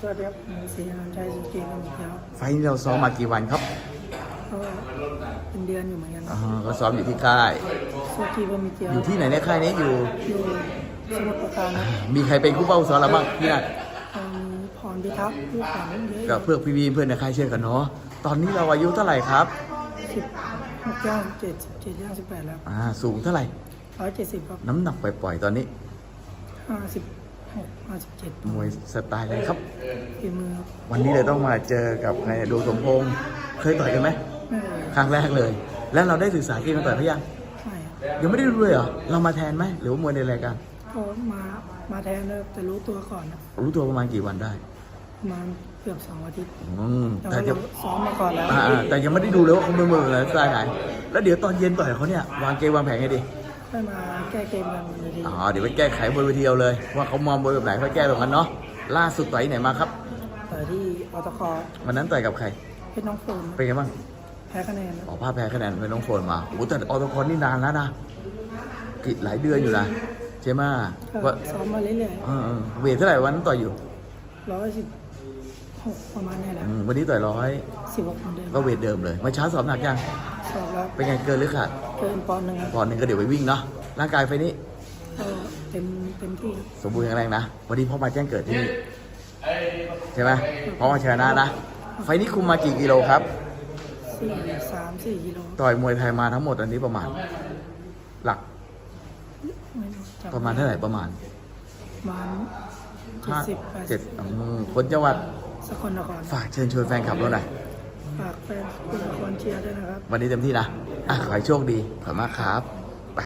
สวัสดีครับผมศรีอนันต์ชัยสุเกมอีกแล้วไฟล์นี้เราซ้อมมากี่วันครับก็เป็นเดือนอยู่เหมือนกันอ่าก็ซ้อมอยู่ที่ค่าย สุกีบะหมี่เกียวอยู่ที่ไหนในค่ายนี้อยู่อยู่สมุทรปราการนะมีใครเป็นคู่เป้าซ้อมเราบ้างพี่นัทมีพรพิทักษ์ผู้ฝันเยก็อะเพื่อพี่ๆเพื่อนในค่ายเชื่อกันเนาะ ตอนนี้เราอายุเท่าไหร่ครับ สิบหกย่างเจ็ดสิบเจ็ดย่างสิบแปดแล้วอ่า สูงเท่าไหร่ ร้อยเจ็ดสิบครับน้ำหนักปล่อยๆตอนนี้ ห้าสิบ หกห้าสิบเจ็ดมวยสไตล์อะไรครับ ฝีมือครับวันนี้เลยต้องมาเจอกับใครดูสมพงษ์เคยต่อยกันไหมไม่เลยครั้งแรกเลย แล้วเราได้ศึกษาเกมมาต่อยเขายังไม่ครับยังไม่ได้ดูเลยเหรอเรามาแทนไหมหรือว่ามวยในรายการก็มามาแทนเลยแต่รู้ตัวก่อนนะรู้ตัวประมาณกี่วันได้ประมาณเกือบสองอาทิตย์อืมแต่แต่ว่าจะเราซ้อมมาก่อนแล้วอ่าๆแต่ยังไม่ได้ดูเลยว่าเขาเป็นมืออะไรสไตล์ไหนแล้วเดี๋ยวตอนเย็นต่อยเขาเนี่ยวางเกมวางแผนไงดี ค่อยมาแก้เกมกันบนเวทีอ๋อเดี๋ยวไปแก้ไขบนเวทีเอาเลย ว่าเขามองบนแบบไหนค่อยแก้แบบนั้นเนาะล่าสุดต่อยที่ไหนมาครับต่อยที่อตควันนั้นต่อยกับใครเพชรน้องโฟนเป็นไงบ้างแพ้คะแนนนะออกภาพแพ้คะแนนเป็นน้องโฟนมาโอ้โหแต่ออตคอนนี่นานแล้วนะกิหลายเดือนอยู่นะใช่ไหมก็ว่าซ้อมมาเรื่อยเออๆเวทเท่าไหร่วันนั้นต่อยอยู่ๆร้อยสิบหกประมาณนี้แหละอืมวันนี้ต่อยร้อยสิบหกคนเดิมก็เวทเดิมเลยเมื่อเช้าสอบหนักยังสอบแล้วเป็นไงเกินหรือขาด เกินปอนด์หนึ่งครับปอนด์หนึ่งก็เดี๋ยวไปวิ่งเนาะร่างกายไฟนี้ก็เต็มเต็มที่สมบูรณ์แข็งแรงนะวันนี้พ่อมาแจ้งเกิดที่นี่ใช่ไหมพ่อมาชนะนะ ไฟนี้คุมมากี่กิโลครับสี่สามสี่กิโลต่อยมวยไทยมาทั้งหมดอันนี้ประมาณ หลักไม่รู้จำประมาณเท่าไหร่ประมาณประมาณเจ็ดห้าสิบแปดเจ็สิดบอืมคนจังหวัดสกลนครฝากเชิญชวนแฟนคลับเราหน่อยฝากแฟนสกลนครเชียร์ด้วยนะครับ วันนี้เต็มที่นะ อะขอให้โชคดีขอบมากครับ